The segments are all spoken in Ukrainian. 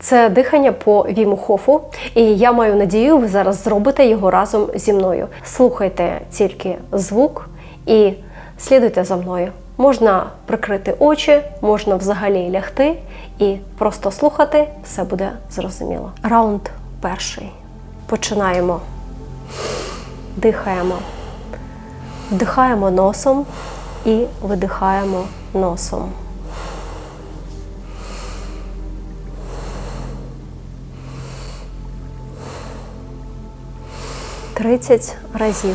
Це дихання по Віму Хофу, і я маю надію, ви зараз зробите його разом зі мною. Слухайте тільки звук і слідуйте за мною. Можна прикрити очі, можна взагалі лягти і просто слухати, все буде зрозуміло. Раунд перший. Починаємо. Дихаємо. Вдихаємо носом і видихаємо носом. Тридцять разів.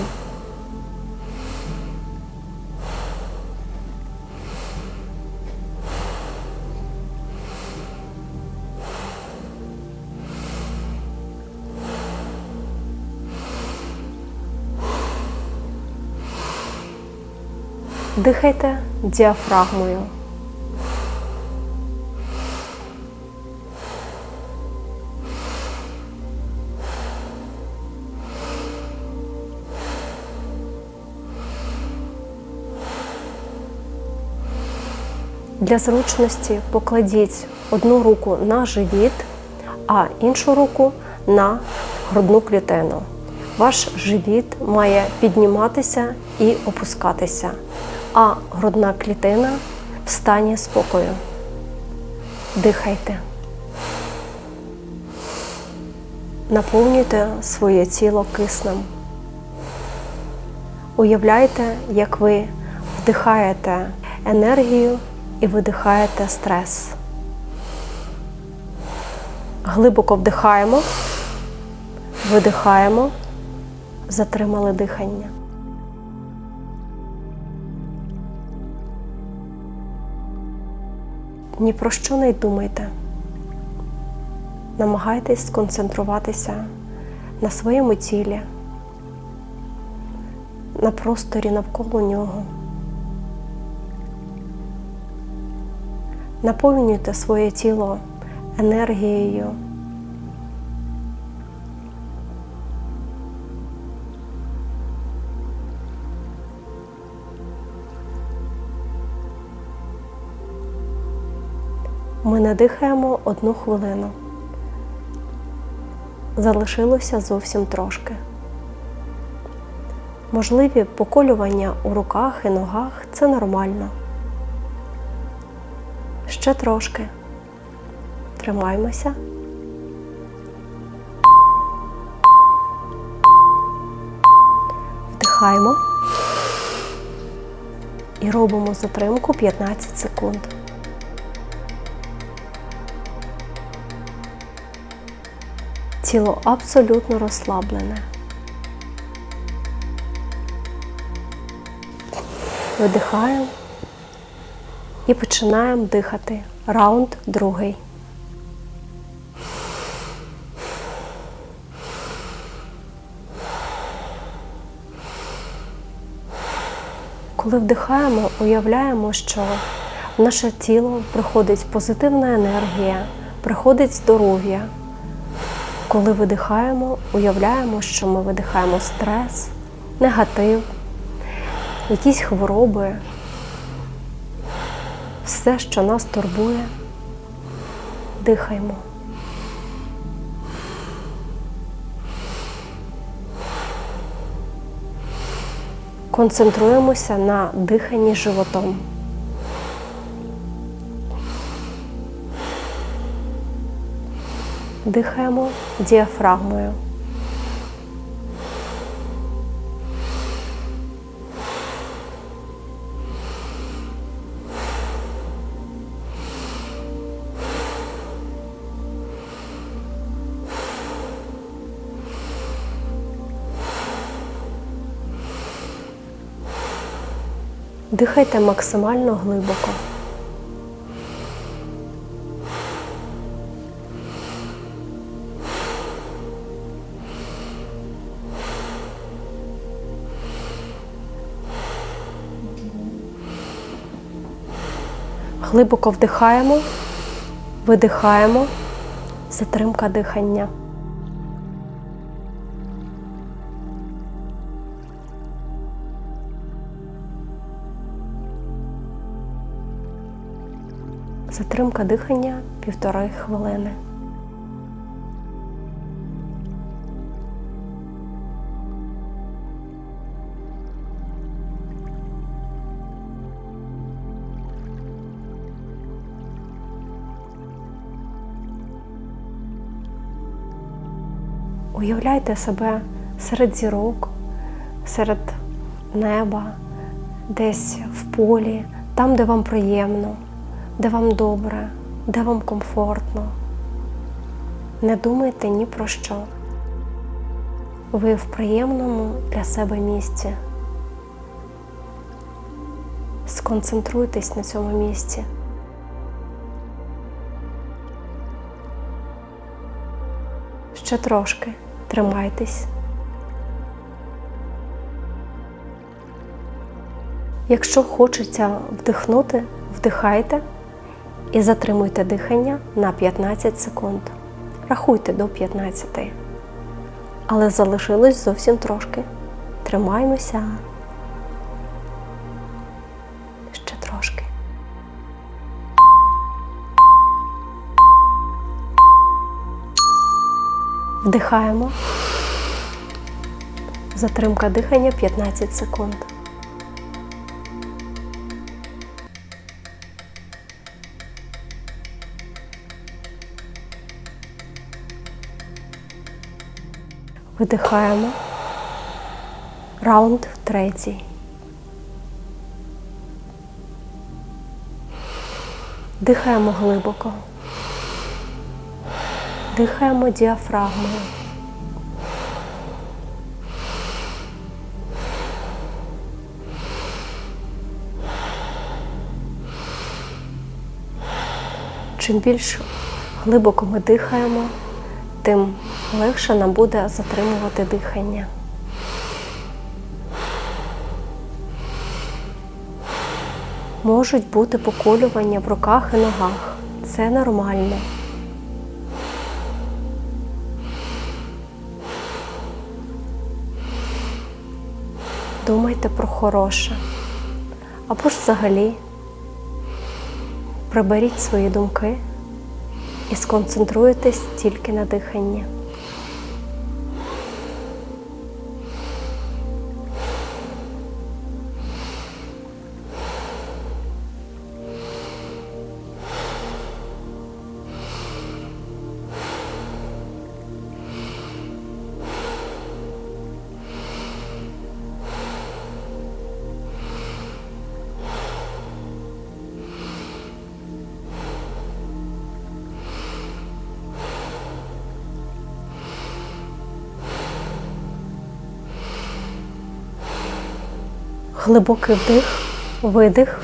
Дихайте діафрагмою. Для зручності покладіть одну руку на живіт, а іншу руку на грудну клітину. Ваш живіт має підніматися і опускатися, а грудна клітина в стані спокою. Дихайте. Наповнюйте своє тіло киснем. Уявляйте, як ви вдихаєте енергію і видихаєте стрес. Глибоко вдихаємо, видихаємо, затримали дихання. Ні про що не думайте. Намагайтесь сконцентруватися на своєму тілі, на просторі навколо нього. Наповнюйте своє тіло енергією. Ми не дихаємо одну хвилину. Залишилося зовсім трошки. Можливі поколювання у руках і ногах це нормально. Ще трошки. Тримаймося. Вдихаємо і робимо затримку 15 секунд. Тіло абсолютно розслаблене. Видихаємо і починаємо дихати. Раунд другий. Коли вдихаємо, уявляємо, що в наше тіло приходить позитивна енергія, приходить здоров'я. Коли видихаємо, уявляємо, що ми видихаємо стрес, негатив, якісь хвороби, все, що нас турбує, дихаємо. Концентруємося на диханні животом. Дихаємо діафрагмою. Дихайте максимально глибоко. Глибоко вдихаємо, видихаємо, затримка дихання. Затримка дихання півтори хвилини. Уявляйте себе серед зірок, серед неба, десь в полі, там, де вам приємно де вам добре, де вам комфортно. Не думайте ні про що. Ви в приємному для себе місці. Сконцентруйтесь на цьому місці. Ще трошки тримайтесь. Якщо хочеться вдихнути, вдихайте і затримуйте дихання на 15 секунд. Рахуйте до 15. Але залишилось зовсім трошки. Тримаймося. Ще трошки. Вдихаємо. Затримка дихання 15 секунд. Видихаємо. Раунд третій. Дихаємо глибоко. Дихаємо діафрагмою. Чим більш глибоко ми дихаємо, тим легше нам буде затримувати дихання. Можуть бути поколювання в руках і ногах. Це нормально. Думайте про хороше. Або ж взагалі приберіть свої думки і сконцентруйтесь тільки на диханні. Глибокий вдих, видих,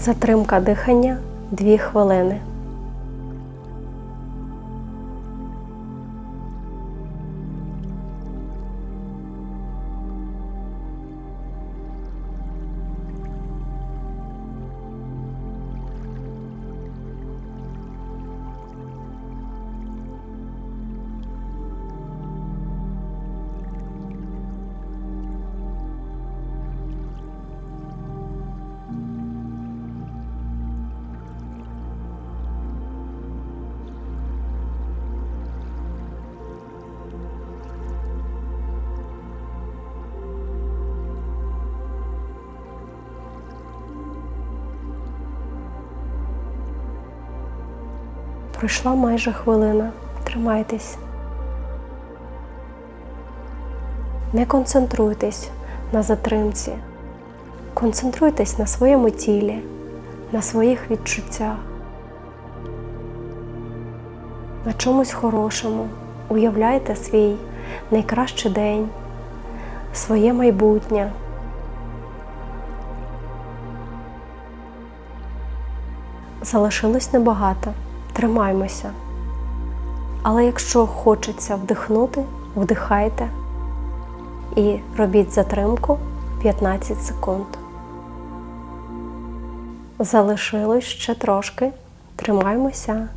затримка дихання 2 хвилини. Пройшла майже хвилина. Тримайтесь. Не концентруйтесь на затримці. Концентруйтесь на своєму тілі, на своїх відчуттях, на чомусь хорошому. Уявляйте свій найкращий день, своє майбутнє. Залишилось небагато. Тримаймося. Але якщо хочеться вдихнути, вдихайте і робіть затримку 15 секунд. Залишилось ще трошки. Тримаймося.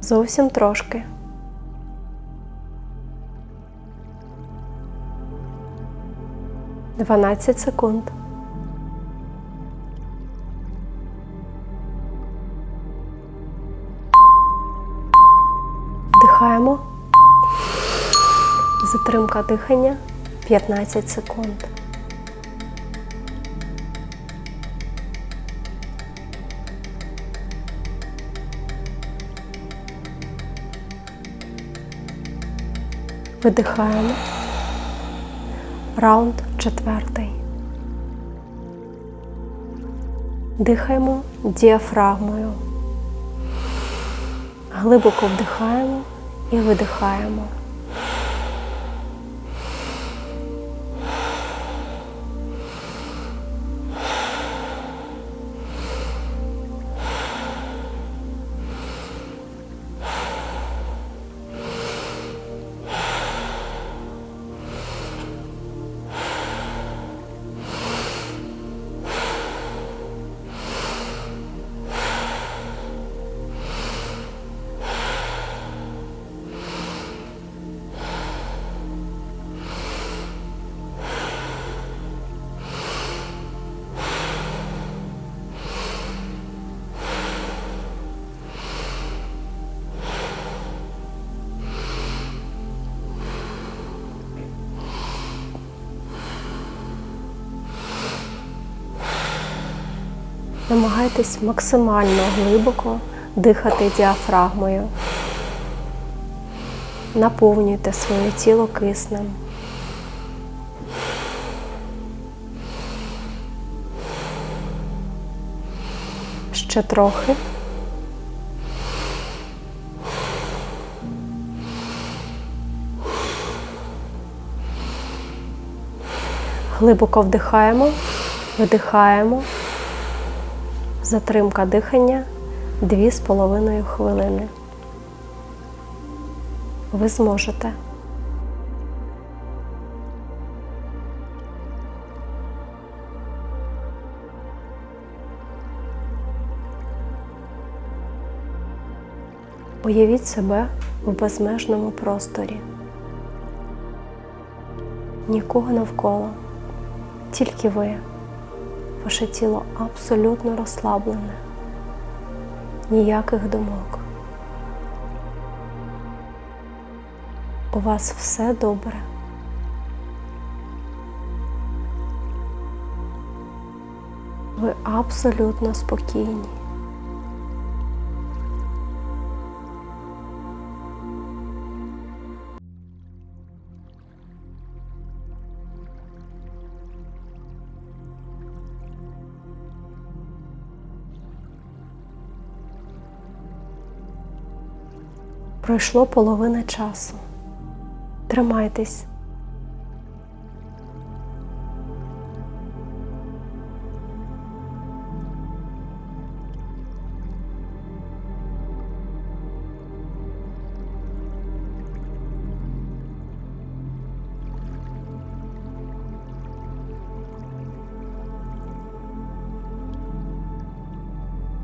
Зовсім трошки. 12 секунд. Вдихаємо. Затримка дихання 15 секунд. Видихаємо. Раунд четвертий. Дихаємо діафрагмою. Глибоко вдихаємо і видихаємо. Намагайтесь максимально глибоко дихати діафрагмою. Наповнюйте своє тіло киснем. Ще трохи. Глибоко вдихаємо, видихаємо. Затримка дихання 2,5 хвилини. Ви зможете. Уявіть себе в безмежному просторі. Нікого навколо, тільки ви. Ваше тіло абсолютно розслаблене, ніяких думок. У вас все добре. Ви абсолютно спокійні. Пройшло половина часу. Тримайтесь.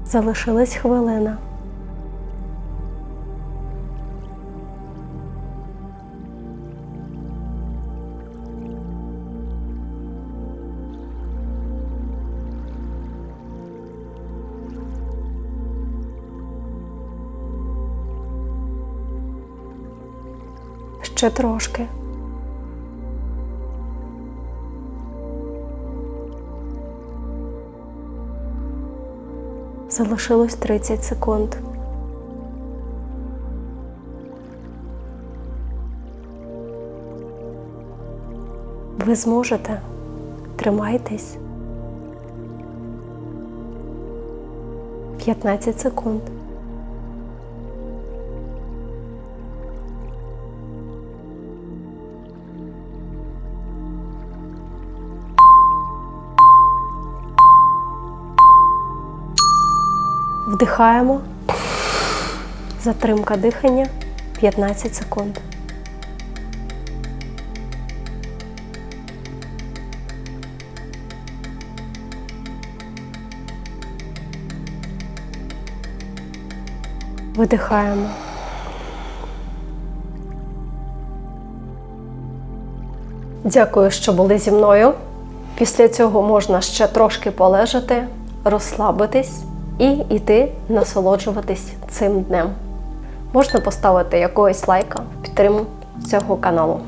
Залишилась хвилина. Ще трошки. Залишилось 30 секунд. Ви зможете. Тримайтесь. 15 секунд. Вдихаємо. Затримка дихання 15 секунд. Видихаємо. Дякую, що були зі мною. Після цього можна ще трошки полежати, розслабитись і йти насолоджуватись цим днем. Можна поставити якогось лайка в підтримку цього каналу.